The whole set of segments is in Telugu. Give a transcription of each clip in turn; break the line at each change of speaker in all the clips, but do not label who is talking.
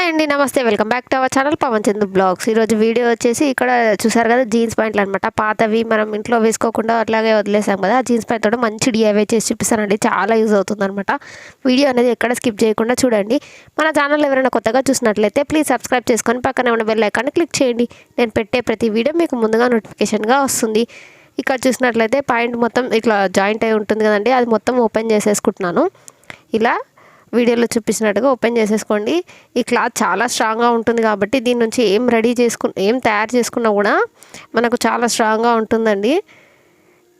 హాయ్ అండి నమస్తే. Welcome back to our channel Pavan Chandra blogs. ఈరోజు వీడియో వచ్చేసి ఇక్కడ చూసారు కదా జీన్స్ ప్యాంట్లు అనమాట పాతవి మనం ఇంట్లో వేసుకోకుండా అట్లాగే వదిలేసాం కదా ఆ జీన్స్ ప్యాంట్ తోటి మంచి డిఐవై చేసి చూపిస్తానండి. చాలా యూజ్ అవుతుంది అనమాట వీడియో అనేది ఎక్కడ స్కిప్ చేయకుండా చూడండి. మన ఛానల్ ఎవరైనా కొత్తగా చూసినట్లయితే ప్లీజ్ సబ్స్క్రైబ్ చేసుకొని పక్కనే ఉన్న బెల్ ఐకాన్ని క్లిక్ చేయండి. నేను పెట్టే ప్రతి వీడియో మీకు ముందుగా నోటిఫికేషన్గా వస్తుంది. ఇక్కడ చూసినట్లయితే పాయింట్ మొత్తం ఇట్లా జాయింట్ అయి ఉంటుంది కదండి అది మొత్తం ఓపెన్ చేసేసుకుంటున్నాను. ఇలా వీడియోలో చూపించినట్టుగా ఓపెన్ చేసేసుకోండి. ఈ క్లాత్ చాలా స్ట్రాంగ్గా ఉంటుంది కాబట్టి దీని నుంచి ఏం రెడీ చేసుకు ఏం తయారు చేసుకున్నా కూడా మనకు చాలా స్ట్రాంగ్గా ఉంటుందండి.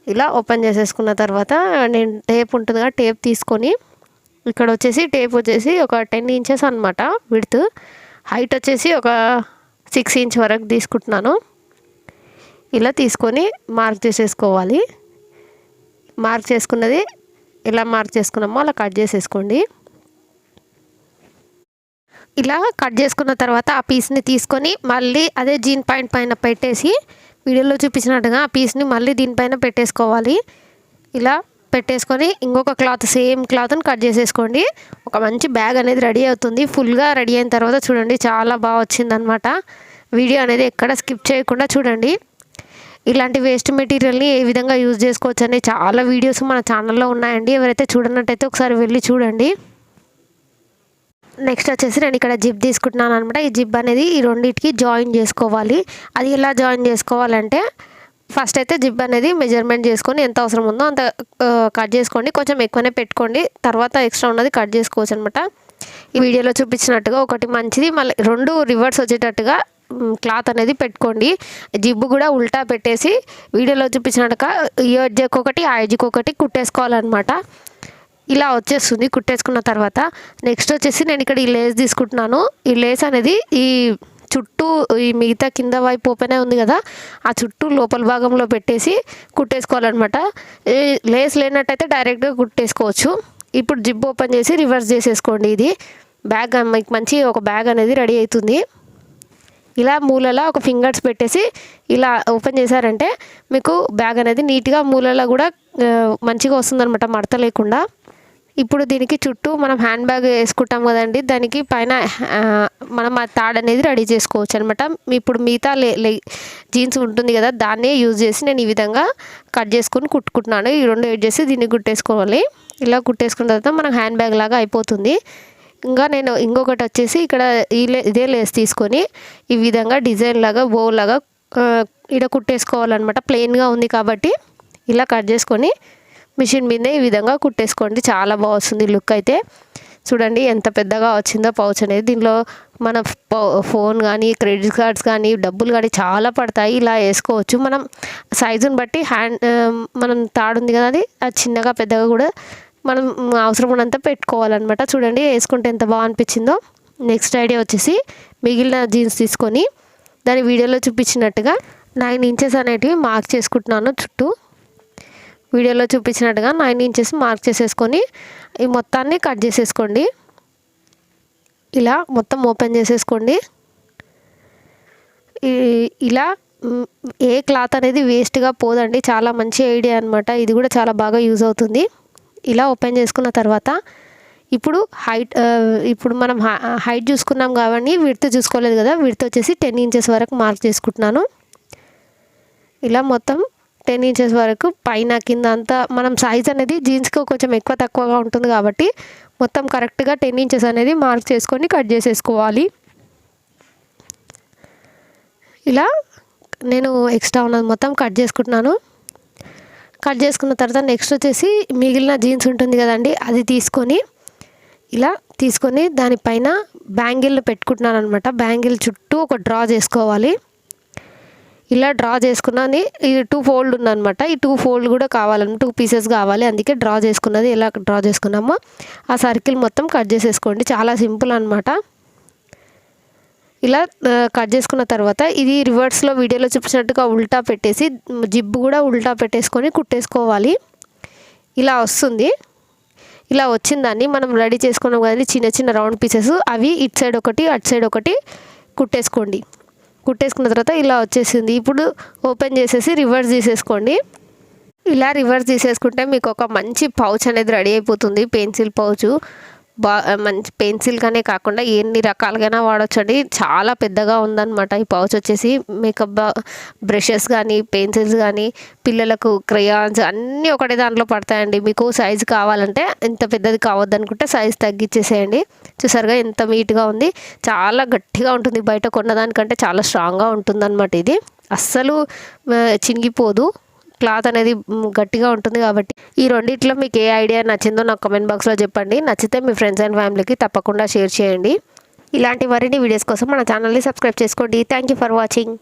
ఇలా ఓపెన్ చేసేసుకున్న తర్వాత నేను టేప్ ఉంటుంది టేప్ తీసుకొని ఇక్కడ వచ్చేసి టేప్ వచ్చేసి ఒక టెన్ ఇంచెస్ అనమాట విడ్త్. హైట్ వచ్చేసి ఒక సిక్స్ ఇంచ్ వరకు తీసుకుంటున్నాను. ఇలా తీసుకొని మార్క్ చేసేసుకోవాలి. మార్క్ చేసుకున్నది ఎలా మార్క్ చేసుకున్నామో అలా కట్ చేసేసుకోండి. ఇలా కట్ చేసుకున్న తర్వాత ఆ పీస్ని తీసుకొని మళ్ళీ అదే జీన్ పాయింట్ పైన పెట్టేసి వీడియోలో చూపించినట్టుగా ఆ పీస్ని మళ్ళీ దీనిపైన పెట్టేసుకోవాలి. ఇలా పెట్టేసుకొని ఇంకొక క్లాత్ సేమ్ క్లాత్ని కట్ చేసేసుకోండి. ఒక మంచి బ్యాగ్ అనేది రెడీ అవుతుంది. ఫుల్గా రెడీ అయిన తర్వాత చూడండి చాలా బాగా వచ్చిందనమాట వీడియో అనేది ఎక్కడ స్కిప్ చేయకుండా చూడండి. ఇలాంటి వేస్ట్ మెటీరియల్ని ఏ విధంగా యూజ్ చేసుకోవచ్చు అనే చాలా వీడియోస్ మన ఛానల్లో ఉన్నాయండి. ఎవరైతే చూడనట్టయితే ఒకసారి వెళ్ళి చూడండి. నెక్స్ట్ వచ్చేసి నేను ఇక్కడ జిప్ తీసుకుంటున్నాను అనమాట. ఈ జిప్ అనేది ఈ రెండింటికి జాయిన్ చేసుకోవాలి. అది ఎలా జాయిన్ చేసుకోవాలంటే ఫస్ట్ అయితే జిప్ అనేది మెజర్మెంట్ చేసుకొని ఎంత అవసరం ఉందో అంత కట్ చేసుకోండి. కొంచెం ఎక్కువనే పెట్టుకోండి. తర్వాత ఎక్స్ట్రా ఉన్నది కట్ చేసుకోవచ్చు అనమాట. ఈ వీడియోలో చూపించినట్టుగా ఒకటి మంచిది. మళ్ళీ రెండు రివర్స్ వచ్చేటట్టుగా క్లాత్ అనేది పెట్టుకోండి. జిబ్బు కూడా ఉల్టా పెట్టేసి వీడియోలో చూపించినట్టుగా ఈ ఎడ్జ్కి ఒకటి ఆ ఎడ్జ్కి ఒకటి కుట్టేసుకోవాలన్నమాట. ఇలా వచ్చేస్తుంది కుట్టేసుకున్న తర్వాత. నెక్స్ట్ వచ్చేసి నేను ఇక్కడ ఈ లేస్ తీసుకుంటున్నాను. ఈ లేస్ అనేది ఈ చుట్టూ ఈ మిగతా కింద వైపు ఓపెన్ ఉంది కదా ఆ చుట్టూ లోపల భాగంలో పెట్టేసి కుట్టేసుకోవాలన్నమాట. లేస్ లేనట్టయితే డైరెక్ట్గా కుట్టేసుకోవచ్చు. ఇప్పుడు జిప్ ఓపెన్ చేసి రివర్స్ చేసేసుకోండి ఇది. బ్యాగ్ మీకు మంచి ఒక బ్యాగ్ అనేది రెడీ అవుతుంది. ఇలా మూలలో ఒక ఫింగర్స్ పెట్టేసి ఇలా ఓపెన్ చేశారంటే మీకు బ్యాగ్ అనేది నీట్గా మూలలో కూడా మంచిగా వస్తుందన్నమాట మడత లేకుండా. ఇప్పుడు దీనికి చుట్టూ మనం హ్యాండ్ బ్యాగ్ వేసుకుంటాం కదండి దానికి పైన మనం ఆ తాడు అనేది రెడీ చేసుకోవచ్చు అనమాట ఇప్పుడు మిగతా లే జీన్స్ ఉంటుంది కదా దాన్నే యూజ్ చేసి నేను ఈ విధంగా కట్ చేసుకొని కుట్టుకుంటున్నాను. ఈ రెండు ఎడ్ చేసి దీన్ని కుట్టేసుకోవాలి ఇలా కుట్టేసుకున్న తర్వాత మనం హ్యాండ్ బ్యాగ్ లాగా అయిపోతుంది. ఇంకా నేను ఇంకొకటి వచ్చేసి ఇక్కడ ఈ లే ఇదే లేస్ తీసుకొని ఈ విధంగా డిజైన్ లాగా బో లాగా ఇక్కడ కుట్టేసుకోవాలన్నమాట. ప్లెయిన్గా ఉంది కాబట్టి ఇలా కట్ చేసుకొని మిషన్ మీద ఈ విధంగా కుట్టేసుకోండి. చాలా బాగా వస్తుంది లుక్ అయితే. చూడండి ఎంత పెద్దగా వచ్చిందో పౌచ్ అనేది. దీనిలో మన ఫోన్ కానీ క్రెడిట్ కార్డ్స్ కానీ డబ్బులు కానీ చాలా పడతాయి. ఇలా వేసుకోవచ్చు. మనం సైజుని బట్టి హ్యాండ్ మనం తాడుంది కదా అది అది చిన్నగా పెద్దగా కూడా మనం అవసరం ఉన్నంత పెట్టుకోవాలన్నమాట. చూడండి వేసుకుంటే ఎంత బాగా అనిపించిందో. నెక్స్ట్ ఐడియా వచ్చేసి మిగిలిన జీన్స్ తీసుకొని దాని వీడియోలో చూపించినట్టుగా నైన్ ఇంచెస్ అనేటివి మార్క్ చేసుకుంటున్నాను చుట్టూ. వీడియోలో చూపించినట్టుగా నైన్ ఇంచెస్ మార్క్ చేసేసుకొని ఈ మొత్తాన్ని కట్ చేసేసుకోండి. ఇలా మొత్తం ఓపెన్ చేసేసుకోండి. ఇలా ఏ క్లాత్ అనేది వేస్ట్గా పోదండి. చాలా మంచి ఐడియా అనమాట ఇది కూడా చాలా బాగా యూజ్ అవుతుంది. ఇలా ఓపెన్ చేసుకున్న తర్వాత ఇప్పుడు హైట్ ఇప్పుడు మనం హైట్ చూసుకున్నాం కాబట్టి విడత చూసుకోలేదు కదా. విడత వచ్చేసి టెన్ ఇంచెస్ వరకు మార్క్ చేసుకుంటున్నాను. ఇలా మొత్తం టెన్ ఇంచెస్ వరకు పైన కింద అంతా మనం సైజ్ అనేది జీన్స్కి కొంచెం ఎక్కువ తక్కువగా ఉంటుంది కాబట్టి మొత్తం కరెక్ట్గా టెన్ ఇంచెస్ అనేది మార్క్ చేసుకొని కట్ చేసేసుకోవాలి. ఇలా నేను ఎక్స్ట్రా ఉన్నది మొత్తం కట్ చేసుకుంటున్నాను. కట్ చేసుకున్న తర్వాత నెక్స్ట్ వచ్చేసి మిగిలిన జీన్స్ ఉంటుంది కదండి అది తీసుకొని ఇలా తీసుకొని దానిపైన బ్యాంగిల్ పెట్టుకుంటున్నాను అనమాట బ్యాంగిల్ చుట్టూ ఒక డ్రా చేసుకోవాలి. ఇలా డ్రా చేసుకున్నాను ఈ టూ ఫోల్డ్ ఉందనమాట ఈ టూ ఫోల్డ్ కూడా కావాలని టూ పీసెస్ కావాలి. అందుకే డ్రా చేసుకున్నది. ఎలా డ్రా చేసుకున్నామో ఆ సర్కిల్ మొత్తం కట్ చేసేసుకోండి. చాలా సింపుల్ అనమాట ఇలా కట్ చేసుకున్న తర్వాత ఇది రివర్స్లో వీడియోలో చూపించినట్టుగా ఉల్టా పెట్టేసి జిబ్బు కూడా ఉల్టా పెట్టేసుకొని కుట్టేసుకోవాలి. ఇలా వస్తుంది. ఇలా వచ్చిందాన్ని మనం రెడీ చేసుకున్నాం కానీ చిన్న చిన్న రౌండ్ పీసెస్. అవి ఇటు సైడ్ ఒకటి అటు సైడ్ ఒకటి కుట్టేసుకోండి. కుట్టేసుకున్న తర్వాత ఇలా వచ్చేసింది. ఇప్పుడు ఓపెన్ చేసేసి రివర్స్ తీసేసుకోండి. ఇలా రివర్స్ తీసేసుకుంటే మీకు ఒక మంచి పౌచ్ అనేది రెడీ అయిపోతుంది పెన్సిల్ పౌచ్. బా మంచి పెన్సిల్గానే కాకుండా ఎన్ని రకాలుగానే వాడొచ్చండి. చాలా పెద్దగా ఉందన్నమాట ఈ పౌచ్ వచ్చేసి. మేకప్ బ్రషెస్ కానీ పెన్సిల్స్ కానీ పిల్లలకు క్రయాన్స్ అన్నీ ఒకటే దాంట్లో పడతాయండి. మీకు సైజు కావాలంటే ఇంత పెద్దది కావద్దు అనుకుంటే సైజు తగ్గించేసేయండి చూసారుగా ఎంత నీట్గా ఉంది. చాలా గట్టిగా ఉంటుంది. బయట కొన్నదానికంటే చాలా స్ట్రాంగ్గా ఉంటుందన్నమాట ఇది. అస్సలు చినిగిపోదు. క్లాత్ అనేది గట్టిగా ఉంటుంది కాబట్టి ఈ రెండిట్లో మీకు ఏ ఐడియా నచ్చిందో నాకు కమెంట్ బాక్స్లో చెప్పండి. నచ్చితే మీ ఫ్రెండ్స్ అండ్ ఫ్యామిలీకి తప్పకుండా షేర్ చేయండి. ఇలాంటి మరిన్ని వీడియోస్ కోసం మన ఛానల్ని సబ్స్క్రైబ్ చేసుకోండి. Thank you for watching